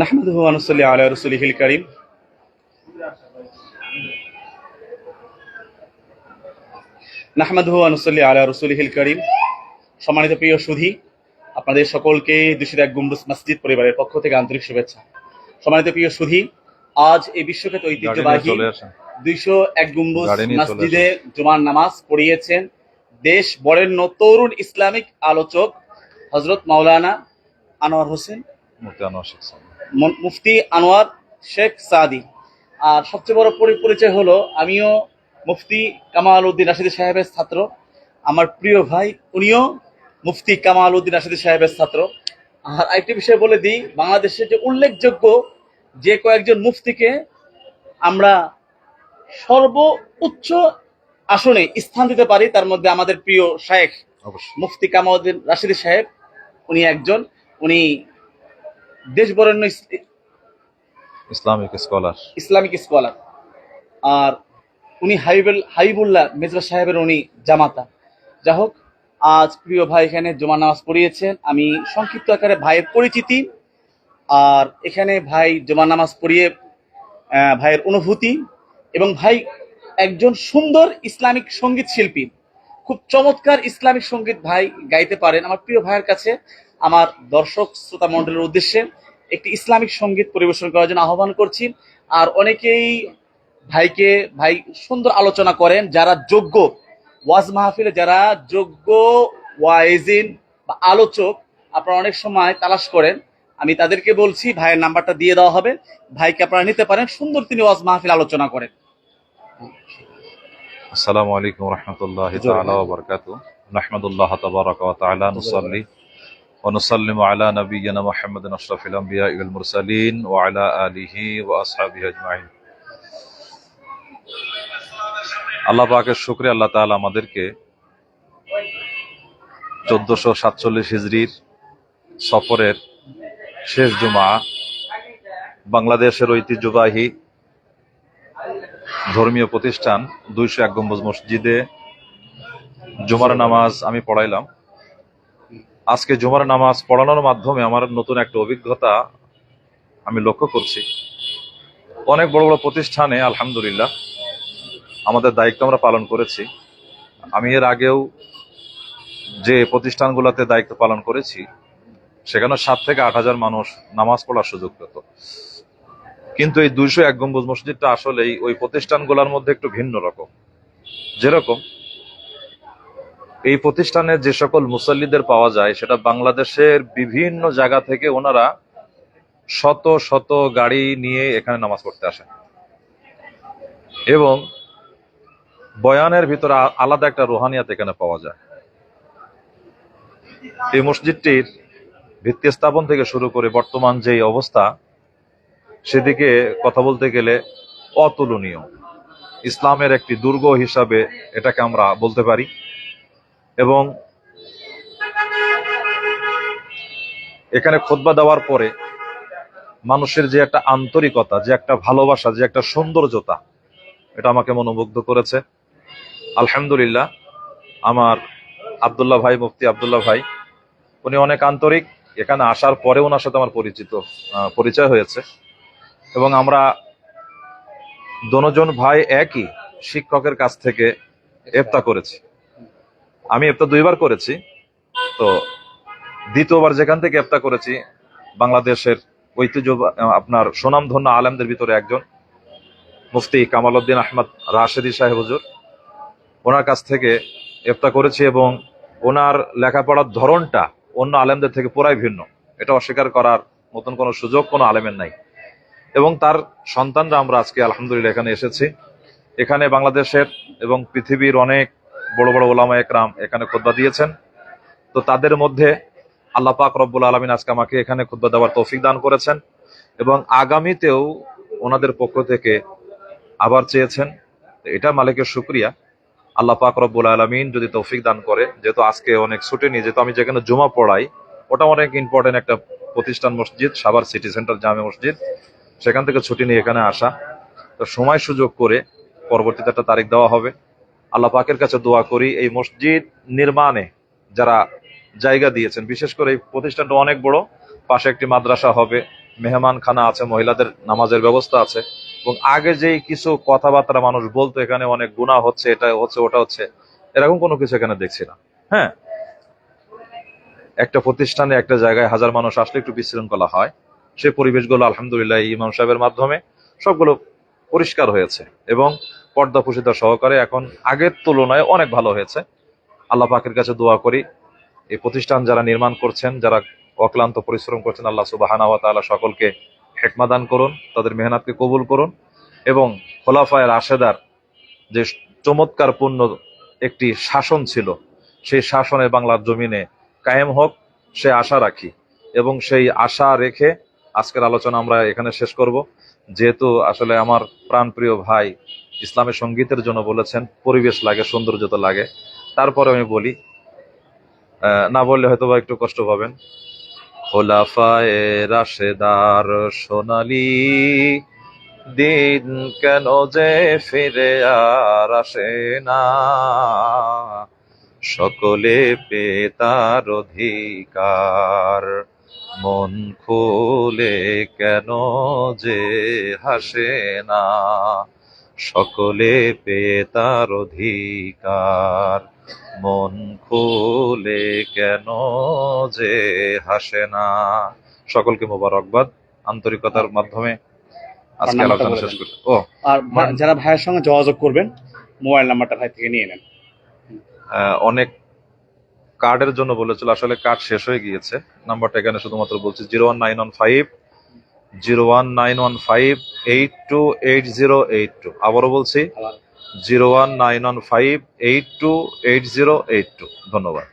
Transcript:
নাহমাদুহু ওয়া নুসাল্লি আলা রাসূলিহিল কারীম। নাহমাদুহু ওয়া নুসাল্লি আলা রাসূলিহিল কারীম। সম্মানিত প্রিয় সুধী আপনাদের সকলকে দুশো এক গুম্বুজ মসজিদ পরিবারের পক্ষ থেকে আন্তরিক শুভেচ্ছা। সম্মানিত প্রিয় সুধী আজ এই বিশ্বখ্যাত ঐতিহ্যবাহী দুইশো এক গম্বুজ মসজিদে জুমার নামাজ পড়িয়েছেন দেশ বরেণ্য তরুণ ইসলামিক আলোচক হজরত মাওলানা আনোয়ার হোসেন। মুফতি আনোয়ার শেখ মুফতি আনোয়ার শেখ সাদি। আর সবচেয়ে বড় পরি- পরিচয় হলো আমিও মুফতি কামাল উদ্দিন রাশিদি সাহেবের ছাত্র। আমার প্রিয় ভাই উনিও মুফতি কামাল উদ্দিন রাশিদি সাহেবের ছাত্র। আর আরেকটি বিষয় বলে দিই বাংলাদেশের যে উল্লেখযোগ্য যে কয়েকজন মুফতিকে আমরা সর্বোচ্চ আসনে স্থান দিতে পারি তার মধ্যে আমাদের প্রিয় শায়েখ মুফতি কামাউদ্দিন রাশিদি সাহেব উনি একজন। উনি দেশ বরেণ্য ইসলামিক স্কলার। Islamic scholar. আর উনি হাবিবুল হাবিবুল্লাহ মেজবা সাহেবের উনি জামাতা। যা হোক আজ প্রিয় ভাই এখানে জমা নামাজ পড়িয়েছেন। আমি সংক্ষিপ্ত আকারে ভাইয়ের পরিচিতি আর এখানে ভাই জমা নামাজ পড়িয়ে ভাইয়ের অনুভূতি এবং ভাই একজন সুন্দর ইসলামিক সংগীত শিল্পী। খুব চমৎকার ইসলামিক সংগীত ভাই গাইতে পারেন। আমার প্রিয় ভাইয়ের কাছে আমার দর্শক শ্রোতা মণ্ডলের উদ্দেশ্যে একটি ইসলামিক সংগীত পরিবেশন করার জন্য আহ্বান করছি। আর অনেকেই ভাইকে, ভাই সুন্দর আলোচনা করেন, যারা যোগ্য ওয়াজ মাহফিলে, যারা যোগ্য ওয়াইজিন বা আলোচক, আপনারা অনেক সময় তালাশ করেন। আমি তাদেরকে বলছি, ভাইয়ের নাম্বারটা দিয়ে দেওয়া হবে। ভাইকে আপনারা নিতে পারেন, সুন্দর তিনি ওয়াজ মাহফিল আলোচনা করেন। আসসালামু আলাইকুম রহমতুল্লাহ বারাকাতু নাহমাদুল্লাহ তাবারাকা তাআলা নুসাল্লি। মুহাম্মাদিন আশরাফিল আমবিয়া ওয়াল মুরসালিন ওয়া আলা আলিহি ওয়া আসহাবিহি আজমাইন আল্লাহ পাকের শুকরিয়া, আল্লাহ তাআলা আমাদেরকে চোদ্দশো সাতচল্লিশ হিজরির সফরের শেষ জুমা, বাংলাদেশের ঐতিহ্যবাহী ধর্মীয় প্রতিষ্ঠান দুইশো এক গম্বুজ মসজিদে জুমার নামাজ আমি পড়াইলাম। আজকে জুমার নামাজ পড়ানোর মাধ্যমে আমার নতুন একটা অভিজ্ঞতা আমি লক্ষ্য করছি। অনেক বড় বড় প্রতিষ্ঠানে, আলহামদুলিল্লাহ, আমাদের দায়িত্ব আমরা পালন করেছি। আমি এর আগেও যে প্রতিষ্ঠানগুলোতে দায়িত্ব পালন করেছি, সেখানে সাত থেকে আট হাজার মানুষ নামাজ পড়ার সুযোগ পেত। কিন্তু এই দুইশো এক গম্বুজ মসজিদটা আসলেই ওই প্রতিষ্ঠানগুলোর মধ্যে একটু ভিন্ন রকম। যেরকম এই প্রতিষ্ঠানে যে সকল মুসল্লিদের পাওয়া যায়, সেটা বাংলাদেশের বিভিন্ন জায়গা থেকে ওনারা শত শত গাড়ি নিয়ে এখানে নামাজ পড়তে আসেন। এবং বয়ানের ভিতরে আলাদা একটা রোহানিয়াত এখানে পাওয়া যায়। এই মসজিদটির ভিত্তি স্থাপন থেকে শুরু করে বর্তমান যে অবস্থা, সেদিকে কথা বলতে গেলে অতুলনীয়। ইসলামের একটি দুর্গ হিসাবে এটাকে আমরা বলতে পারি। এবং এখানে খোদবা দেওয়ার পরে মানুষের যে একটা আন্তরিকতা, যে একটা ভালোবাসা, যে একটা সৌন্দর্যতা, এটা আমাকে মনোমুগ্ধ করেছে। আলহামদুলিল্লাহ, আমার আবদুল্লাহ ভাই, মুফতি আব্দুল্লাহ ভাই, উনি অনেক আন্তরিক। এখানে আসার পরে ওনার সাথে আমার পরিচিত পরিচয় হয়েছে। এবং আমরা দনোজন ভাই একই শিক্ষকের কাছ থেকে এফতা করেছি। আমি এফতা দুইবার করেছি, তো দ্বিতীয়বার যেখান থেকে এফতা করেছি, বাংলাদেশের ঐতিহ্য আপনার সুনামধন্য আলেমদের ভিতরে একজন, মুফতি কামাল উদ্দিন আহমদ রাশেদি সাহেব হুজুর। ওনার কাছ থেকে এফতা করেছি এবং ওনার লেখাপড়ার ধরনটা অন্য আলেমদের থেকে পুরাই ভিন্ন। এটা অস্বীকার করার মতন কোনো সুযোগ কোনো আলেমের নাই। এবং তার সন্তানরা আমরা আজকে আলহামদুলিল্লাহ এখানে এসেছি। এখানে বাংলাদেশের এবং পৃথিবীর অনেক বড় বড় ওলামা একরাম এখানে খুদ্া দিয়েছেন। তো তাদের মধ্যে আল্লাহ পাক রব্বুল আলমিন আজকে আমাকে এখানে খুদ্া দেওয়ার তৌফিক দান করেছেন এবং আগামীতেও ওনাদের পক্ষ থেকে আবার চেয়েছেন। এটা মালিকের শুক্রিয়া। আল্লাহ পাক রব্বুল আলমিন যদি তৌফিক দান করে, যেহেতু আজকে অনেক ছুটি নিয়ে, যেহেতু আমি যেখানে জমা পড়াই, ওটা অনেক ইম্পর্টেন্ট একটা প্রতিষ্ঠান মসজিদ, সাভার সিটি সেন্টার জামে মসজিদ, সেখান থেকে ছুটি নিয়ে এখানে আসা। তো সময় সুযোগ করে পরবর্তীতে একটা তারিখ দেওয়া হবে। আল্লাহ পাকের কাছে দোয়া করি এই মসজিদ নির্মাণে যারা জায়গা দিয়েছেন, বিশেষ করে এই প্রতিষ্ঠানটা অনেক বড়, পাশে একটি মাদ্রাসা হবে মেহমান খানা আছে, মহিলাদের নামাজের ব্যবস্থা আছে, এবং আগে যেই কিছু কথাবার্তা মানুষ বলতো, এখানে অনেক গুণা হচ্ছে, এটা হচ্ছে, ওটা হচ্ছে, এরকম কোনো কিছু এখানে দেখছি না। হ্যাঁ? একটা প্রতিষ্ঠানে একটা জায়গায় হাজার মানুষ আসলে একটু বিশৃঙ্খলা হয় সেই পরিবেশগুলো আলহামদুলিল্লাহ ইমাম সাহেবের মাধ্যমে সবগুলো পরিষ্কার হয়েছে, এবং পর্দা পুষিতা সহকারে এখন আগের তুলনায় অনেক ভালো হয়েছে। আল্লাহ পাকের কাছে দোয়া করি, এই প্রতিষ্ঠান যারা নির্মাণ করছেন, যারা অক্লান্ত পরিশ্রম করছেন, আল্লাহ সুবাহানা ওয়া তাআলা সকলকে হেকমা দান করুন, তাদের মেহনতকে কবুল করুন এবং খোলাফায়ের আশেদার যে চমৎকার পূর্ণ একটি শাসন ছিল, সেই শাসনে বাংলার জমিনে কায়েম হোক, সে আশা রাখি এবং সেই আশা রেখে আজকের আলোচনা আমরা এখানে শেষ করব। যেহেতু আসলে আমার প্রাণপ্রিয় ভাই ইসলামের সঙ্গীতের জন্য বলেছেন, পরিবেশ লাগে সৌন্দর্যতা লাগে। তারপরে আমি বলি না বললে হয়তো বা একটু কষ্ট পাবেন। খোলাফায়ে রাশেদার সোনালি, দিন কেন যে ফিরে আর আসে না। সকলে পেয়ে তার অধিকার, মন খুলে কেন যে হাসে না। সকলে পেয়ে তার অধিকার। মন খুলে কেন যে হাসে না? সকলকে মোবারকবাদ আন্তরিকতার মাধ্যমে আজকে আলোচনা শেষ করি। ও আর যারা ভাইয়ের সঙ্গে যোগাযোগ করবেন মোবাইল নাম্বারটা ভাই থেকে নিয়ে নেন। অনেক কার্ডের জন্য বলেছিল আসলে কার্ড শেষ হয়ে গিয়েছে। নাম্বারটা এখানে শুধুমাত্র বলছি zero one nine one five zero one nine one five eight two eight zero eight two আবারও বলছি zero one nine one five eight two eight zero eight two ধন্যবাদ।